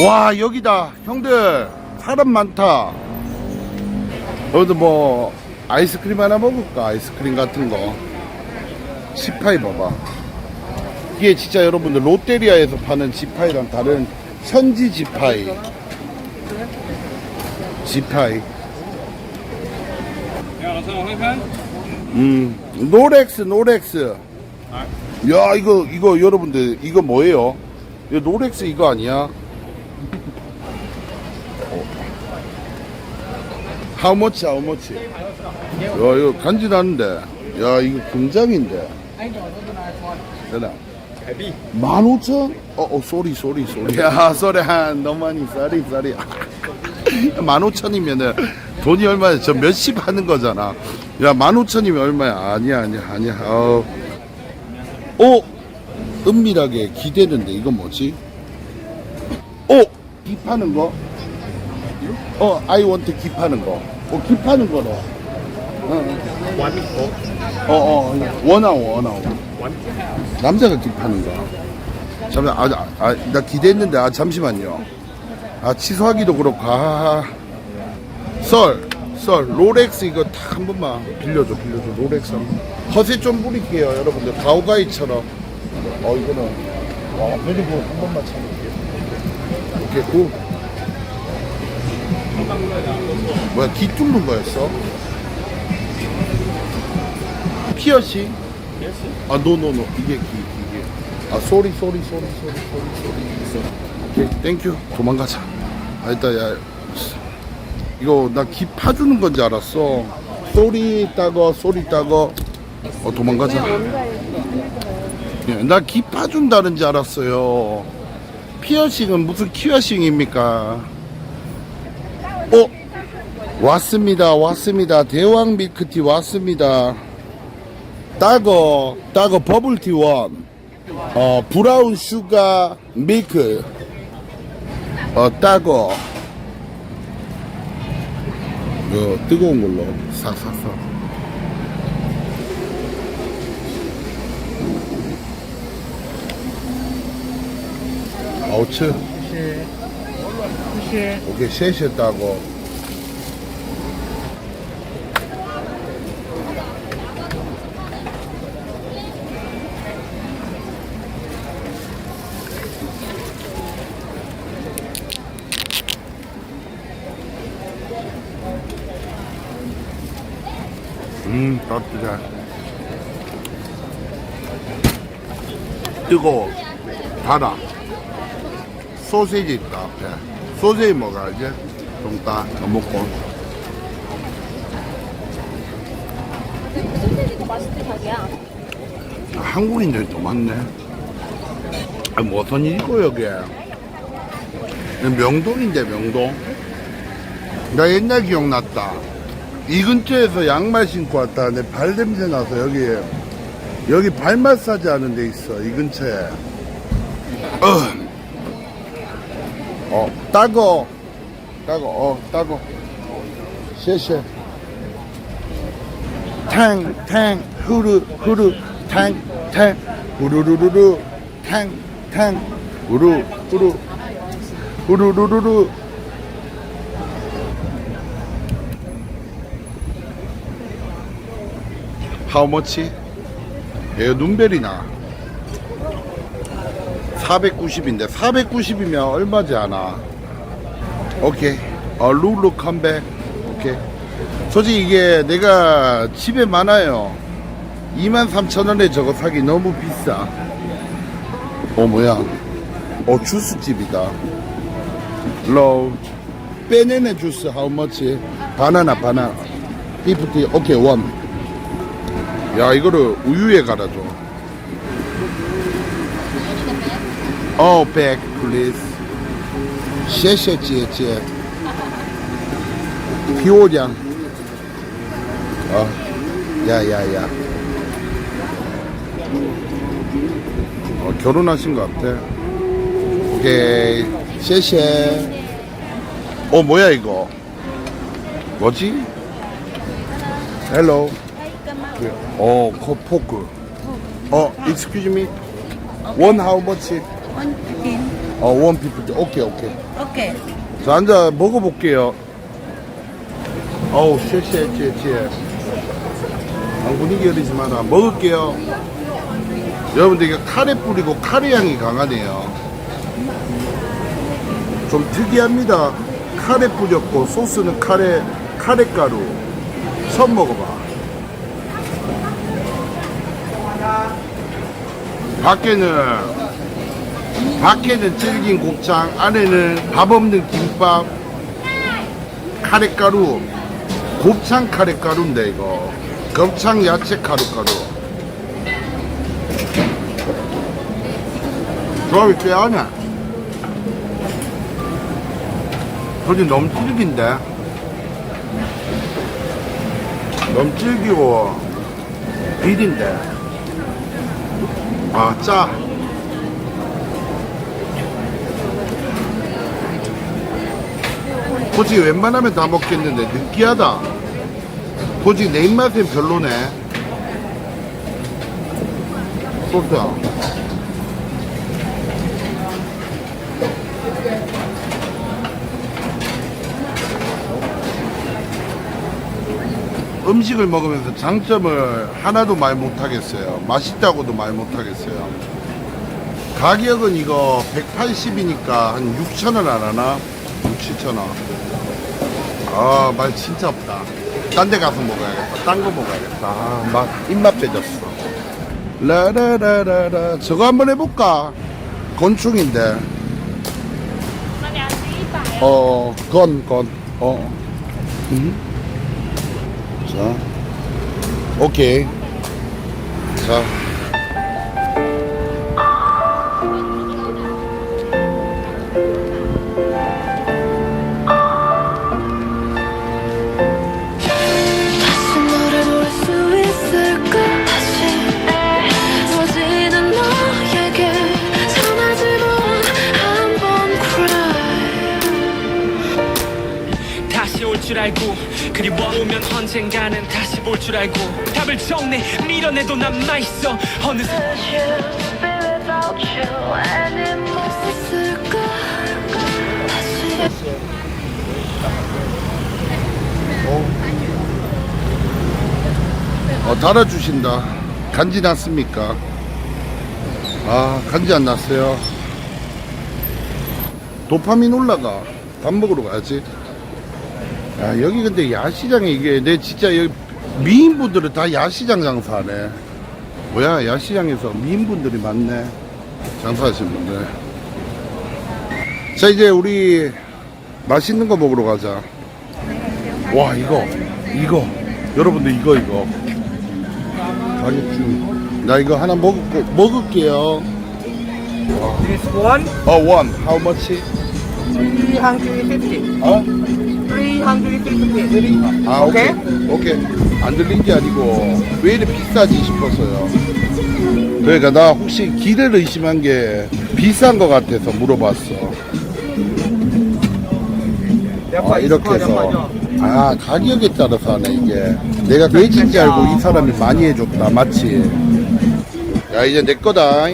와 여기다. 형들 사람 많다. 여기도 뭐 아이스크림 하나 먹을까? 아이스크림 같은 거. 지파이 봐봐. 이게 진짜 여러분들 롯데리아에서 파는 지파이랑 다른 현지 지파이. 지파이. 음 노렉스 노렉스. 야 이거 이거 여러분들 이거 뭐예요? 이거 노렉스 이거 아니야? 하우머치 하우머치 야 이거 간지나는데 야 이거 금장인데 되나 海币。15,000? 어, 어, 쏘리, 쏘리, 쏘리. 야, 쏘리, 한, 너만이, 쏘리, 쏘리. 15,000이면은 돈이 얼마야? 저 몇십 하는 거잖아. 야, 15,000이면 얼마야? 아니야, 아니야, 아니야. 어. 어? 은밀하게 기대는데, 이건 뭐지? 어? 기 파는 거? 어, I want 기 파는 거. 어, 기 파는 거 넣어. 어, 원 어? 어, 어, 원아워, 원아워. 원? 남자가 기 파는 거. 잠시 아, 아, 아, 나 기대했는데, 아, 잠시만요. 아, 취소하기도 그렇고, 아. 아, 아. 썰, 썰, 롤렉스 이거 딱 한 번만 빌려줘, 빌려줘, 롤렉스 한 번. 허세 좀 뿌릴게요, 여러분들. 가오가이처럼. 어, 이거는. 와, 완전히 그한 번만 참을게요. 오케이, 굿. 뭐야, 귀 뚫는 거였어? 피어싱? 아, 노노노. 이게 기, 이게. 아, 쏘리, 쏘리, 쏘리, 쏘리, 쏘리. 있어. 오케이, 땡큐. 도망가자. 아, 일단, 야. 이거, 나기 파주는 건지 알았어. 쏘리 따거, 쏘리 따거. 어, 도망가자. 예, 나기 파준다는 줄 알았어요. 피어싱은 무슨 키어싱입니까? 어? 왔습니다. 왔습니다. 대왕 밀크티 왔습니다. 따거 따거 버블티 원 어, 브라운 슈가 밀크 어, 따거 어, 뜨거운 걸로 싹싹싹 아우츠。 오케이 셋이 따고 음 따뜻해 뜨거워. 달아. 소세지 있다 앞에. 소세지 먹어야지 좀 따, 더 먹고. 소세지도 맛있대 자기야. 한국인들이 더 많네. 아, 무슨 일이고 여기? 명동인데 명동? 나 옛날 기억났다 이 근처에서 양말 신고 왔다. 내 발 냄새 나서 여기 여기 발 마사지 하는 데 있어 이 근처에. 어, 어 따거. 따거 어 따거. 쉐쉐. 탱탱 후루 후루 탱탱 후루루루루 탱탱 후루 후루 후루루루루 How much? 얘 눈별이 나 490인데 490이면 얼마지 않아 오케이. 어 룰루 컴백. 오케이. 솔직히 이게 내가 집에 많아요. 23,000원에 저거 사기 너무 비싸. 어 뭐야? 어 주스집이다. 로우 빼내네 주스 how much 바나나 바나나. 50 오케이 원 야 이거를 우유에 갈아줘. 어 백, 플리즈 셰셰 찌에찌에 피오장 어 야야야. 어, 결혼하신 것 같아. 오케이. 셰셰 어 뭐야 이거? 뭐지? 헬로 어, 코, 포크. 어, excuse me. One how much? 원 핀. 어, 어, 원피프티. 오케이, 오케이. 오케이. 자, 앉아 먹어볼게요. 어우, 쉐쉐, 쉐쉐. 분위기 마라. 먹을게요. 여러분들 이게 카레 뿌리고 카레 향이 강하네요. 좀 특이합니다. 카레 뿌렸고 소스는 카레, 카레 가루. 처음 먹어봐. 밖에는 밖에는 질긴 곱창, 안에는 밥 없는 김밥, 카레가루, 곱창 카레가루인데 이거. 곱창 야채 카레가루. 조합이 꽤 하네. 솔직히 너무 질긴데. 너무 질기고 비린데. 아, 짜. 솔직히 웬만하면 다 먹겠는데 느끼하다. 솔직히 내 입맛엔 별로네. 소스야 음식을 먹으면서 장점을 하나도 말 못하겠어요 맛있다고도 말 못하겠어요 가격은 이거 180이니까 한 6천원 안 하나? 6, 7천원 아, 말 진짜 없다. 딴 데 가서 먹어야겠다. 딴 거 먹어야겠다. 아, 막 입맛 빼졌어. 라라라라라. 저거 한번 해볼까? 곤충인데. 어, 건, 건. 어. 음. 자. 오케이. 자. 밀어내도 남아있어 어느새 어, 달아주신다. 간지 났습니까? 아, 간지 안 났어요. 도파민 올라가. 밥 먹으러 가야지. 야, 여기 근데 야시장에 이게, 내 진짜 여기 미인분들은 다 야시장 장사하네. 뭐야, 야시장에서 미인분들이 많네. 장사하시는 분들. 자, 이제 우리 맛있는 거 먹으러 가자. 와, 이거, 이거. 여러분들, 이거, 이거. 가격중. 나 이거 하나 먹을, 먹을게요. This one, 어, 원. How much? 350. 어? 350. 아, 오케이. 오케이? 오케이. 안 들린 게 아니고, 왜 이렇게 비싸지 싶어서요. 그러니까 나 혹시 기를 의심한 게 비싼 거 같아서 물어봤어. 아, 이렇게 해서. 아, 가격에 따라서 하네, 이게. 내가 돼지인지 알고 이 사람이 많이 해줬다, 맞지? 야, 이제 내 거다.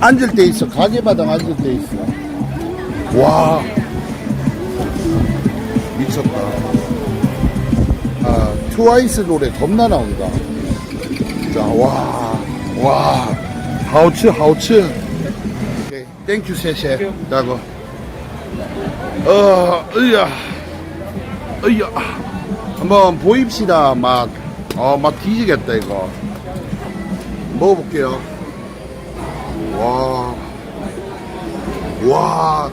앉을 때 있어. 가게 마당 앉을 때 있어. 와. 미쳤다. 아, 트와이스 노래 겁나 나온다. 자, 와. 와. 하우츠, 하우츠. 땡큐, 셋에. 라고. 어, 으야. 으야. 한번 보입시다. 막, 어, 막 뒤지겠다, 이거. 먹어볼게요. 와. 와.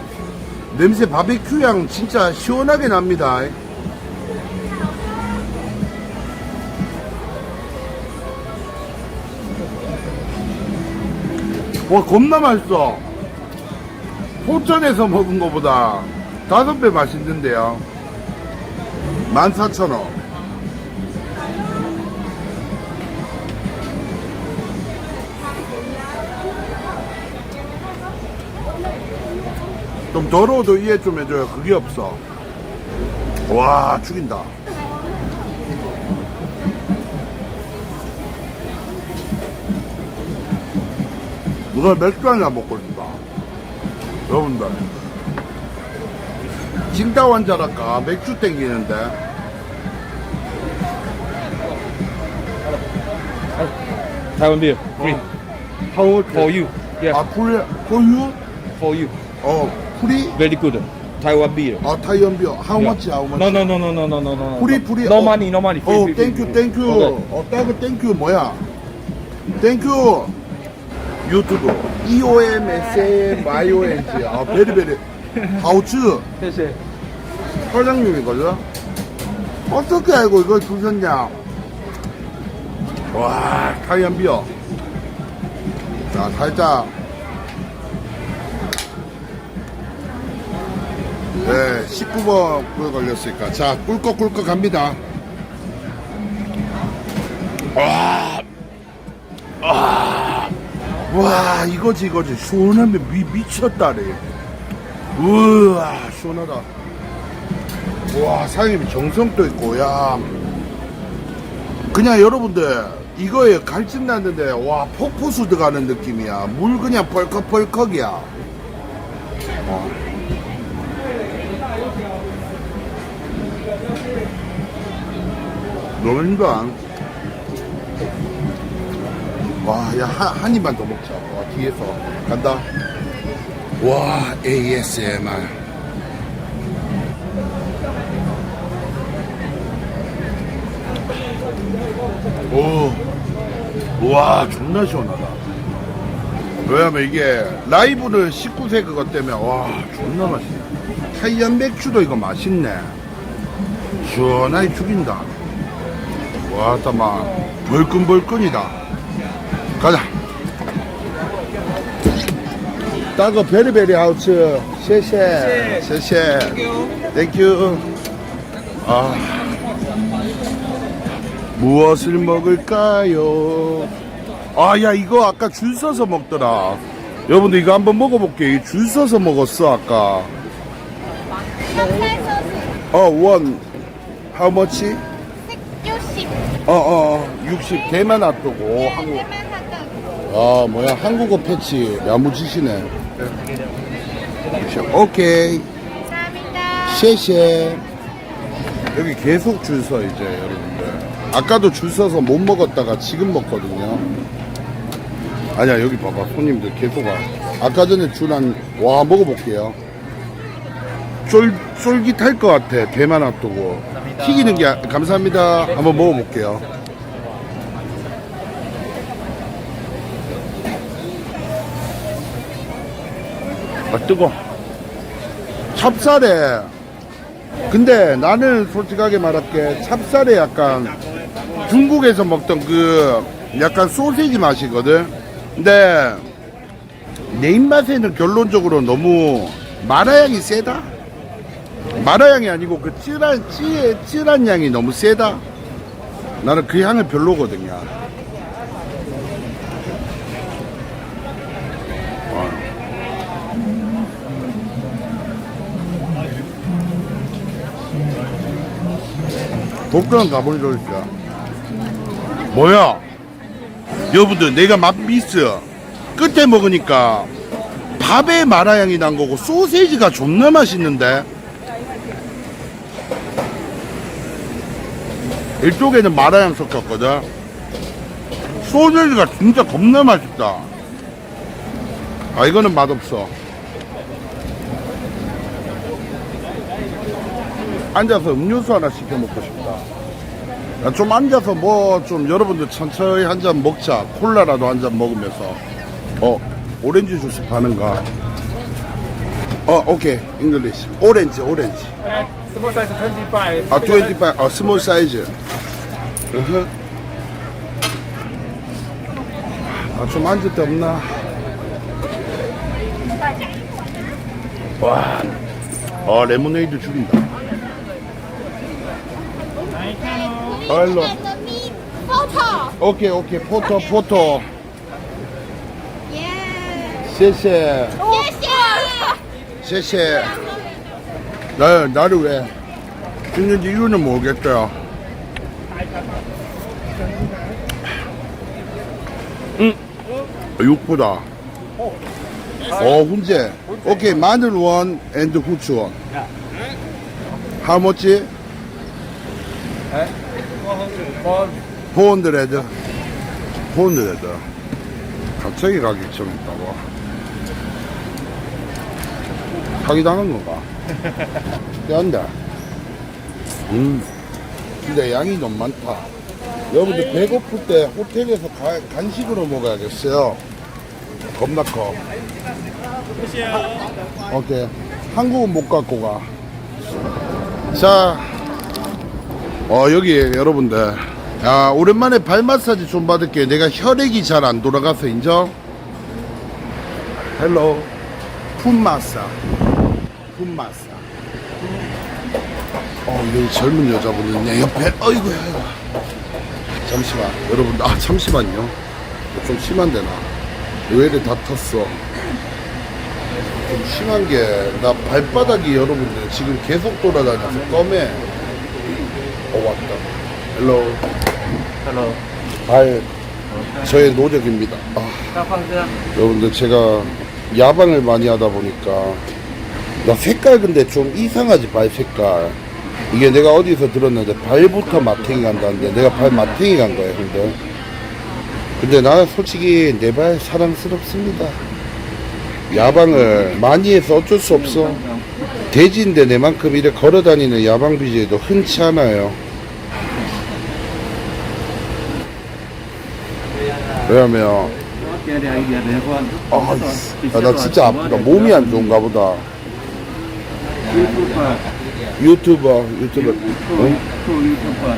냄새 바베큐 향 진짜 시원하게 납니다. 와, 겁나 맛있어. 호전에서 먹은 것보다 다섯 배 맛있는데요. 14,000원. 좀 더러워도 이해 좀 해줘요. 그게 없어. 와, 죽인다. 오늘 맥주 한잔 먹고 싶다. 여러분들. 징다 환자랄까 맥주 땡기는데. Taiwan beer. Free. How much? For you. Yeah. 아, 풀, for you? For you. 어, 프리? Very good. Taiwan beer. 아, 타이언 비어. How Yeah. much? How much? No, no, no, no, no, no, no, no. 프리, 프리. No 어. money, no money. Free, 어, free, free, 땡큐, free. 땡큐. Okay. 어, 따그 땡큐 뭐야? 땡큐. 유튜브. E EOMSMIONG. 아, 베리베리. 하우츠. 谢谢. 사장님이거든? 어떻게 알고 이걸 주셨냐? 와, 타이언 비어. 자, 살짝. 네, 19번 꿀 걸렸으니까. 자, 꿀꺽꿀꺽 갑니다. 와, 와, 와, 이거지, 이거지. 시원하면 미, 미쳤다래. 우와, 시원하다. 와 사장님이 정성도 있고 야 그냥 여러분들 이거에 갈증 났는데 와 폭포수 들어가는 느낌이야 물 그냥 펄컥펄컥이야 어. 너무 힘들어 와야 한 입만 더 먹자 와 뒤에서 간다 와 ASMR 오, 와, 존나 시원하다. 왜냐면 이게 라이브는 19세 그것 때문에 와, 존나 맛있네. 하이안 맥주도 이거 맛있네. 시원하게 죽인다. 와, 따마 벌끈벌끈이다. 가자. 따거 베리베리 하우츠. 쉐쉐. 쉐쉐. 땡큐. 아. 무엇을 먹을까요? 아, 야, 이거 아까 줄 서서 먹더라. 여러분들 이거 한번 먹어볼게요. 이줄 서서 먹었어, 아까. 어, 원. How much? 60. 어, 어, 60. 대만 핫도그. 한국. 아, 뭐야, 한국어 패치. 야무지시네. 오케이. 감사합니다. 쉐쉐. 여기 계속 줄 서, 이제, 여러분들. 아까도 줄 서서 못 먹었다가 지금 먹거든요. 아니야, 여기 봐봐. 손님들 계속 와. 아까 전에 줄 한, 와, 먹어볼게요. 쫄, 쫄깃할 것 같아. 대만 핫도그. 튀기는 게, 아- 감사합니다. 한번 먹어볼게요. 아, 뜨거. 찹쌀에 근데 나는 솔직하게 말할게 찹쌀에 약간 중국에서 먹던 그 약간 소세지 맛이거든 근데 내 입맛에는 결론적으로 너무 마라향이 세다 마라향이 아니고 그 찌란 찌, 찌란 향이 너무 세다. 나는 그 향을 별로거든요. 독도는 가보니까? 뭐야? 여러분들 내가 맛 미스. 끝에 먹으니까 밥에 마라향이 난 거고 소세지가 존나 맛있는데 이쪽에는 마라향 섞였거든 소세지가 진짜 겁나 맛있다 아 이거는 맛없어 앉아서 음료수 하나 시켜 먹고 싶다. 야, 좀 앉아서 뭐 좀 여러분들 천천히 한 잔 먹자. 콜라라도 한 잔 먹으면서. 어, 오렌지 주스 파는가? 어, 오케이. 잉글리시. 오렌지, 오렌지. Small size 25. 아, 25, 아, 스몰 사이즈. 으흐. 아, 좀 앉을 데 없나? 와. 아, 레모네이드 죽인다. 얼로. 포토. 오케이, 오케이. 포토, 포토. 예. 쉐쉐. 나, 나를 왜 죽는지 이유는 모르겠어요. 응. 육보다. 어, 훈제. 오케이, 마늘 원 앤드 후추 원. How much? 포원드레드. 포원드레드. 갑자기 가격 좀 있다고. 사기당한 건가? 대한다. 음. 근데 양이 너무 많다. 여러분들 배고플 때 호텔에서 가- 간식으로 먹어야겠어요. 겁나 커. 오케이. 한국은 못 갖고 가. 자, 어, 여기 여러분들. 야, 오랜만에 발 마사지 좀 받을게요. 내가 혈액이 잘 안 돌아가서 인정? 헬로. 풋 마사. 풋 마사. 어, 여기 젊은 여자분 있네. 옆에. 어이구야, 아이고. 잠시만. 여러분, 아, 잠시만요. 좀 심한데, 나. 왜 이래 다 텄어? 좀 심한 게, 나 발바닥이 여러분들 지금 계속 돌아다녀서 껌해. 어, 왔다. 헬로. Hello. 발, 저의 노력입니다. 아, 여러분들, 제가 야방을 많이 하다 보니까, 나 색깔 근데 좀 이상하지, 발 색깔. 이게 내가 어디서 들었는데, 발부터 마탱이 간다는데, 내가 발 마탱이 간 거예요, 근데. 근데 나는 솔직히 내 발 사랑스럽습니다. 야방을 많이 해서 어쩔 수 없어. 돼지인데 내만큼 이래 걸어 다니는 야방 BJ도 흔치 않아요. 왜냐면, 아, 아, 나 진짜 아프다. 몸이 안 좋은가 보다. 유튜버, 유튜버. 어?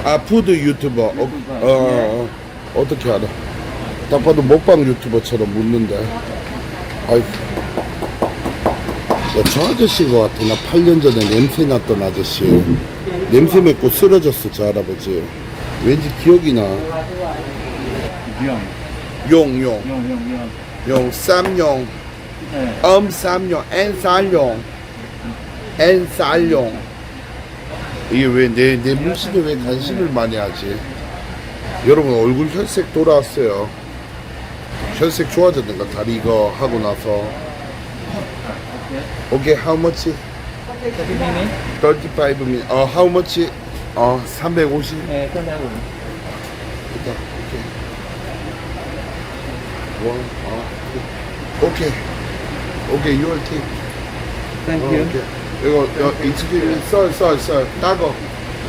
아, 푸드 유튜버. 어, 어, 어, 어떻게 알아? 딱 봐도 먹방 유튜버처럼 묻는데. 아이 야, 저 아저씨인 것 같아. 나 8년 전에 냄새 났던 아저씨. 냄새 맡고 쓰러졌어, 저 할아버지. 왠지 기억이 나. 용, 용. 용, 쌈용. 엄, 쌈용, 엔, 쌀용. 엔, 쌀용. 이게 왜, 내, 내 물질에 왜 관심을 많이 하지? 여러분, 얼굴 혈색 돌아왔어요. 혈색 좋아졌는가? 다리 이거 하고 나서. 오케이, how much? 35 minutes. 어, how much? 어, 350. 네, 끝나고. 일단, 오케이. 원, 어, 오케이. 오케이, your team. Thank 어, you. 오케이. 이거, 이거, 익스큐리, 썰, 썰, 썰. 따거.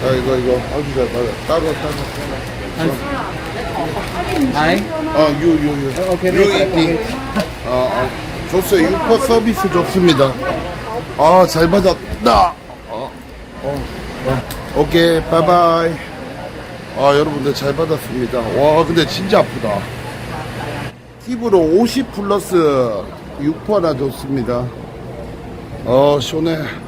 아, 이거, 이거, 아주 잘 따거. 따거, 따거. Hi. 어, 유, 유, 유. 오케이, 유 네, 이팅. 어, 어. 좋어요. 유퍼 서비스 좋습니다. 아, 잘 받았다. 어, 어, 어. 오케이, 바이바이. 아, 여러분들 잘 받았습니다. 와, 근데 진짜 아프다. 팁으로 50 플러스 6% 하나 줬습니다. 어, 시원해.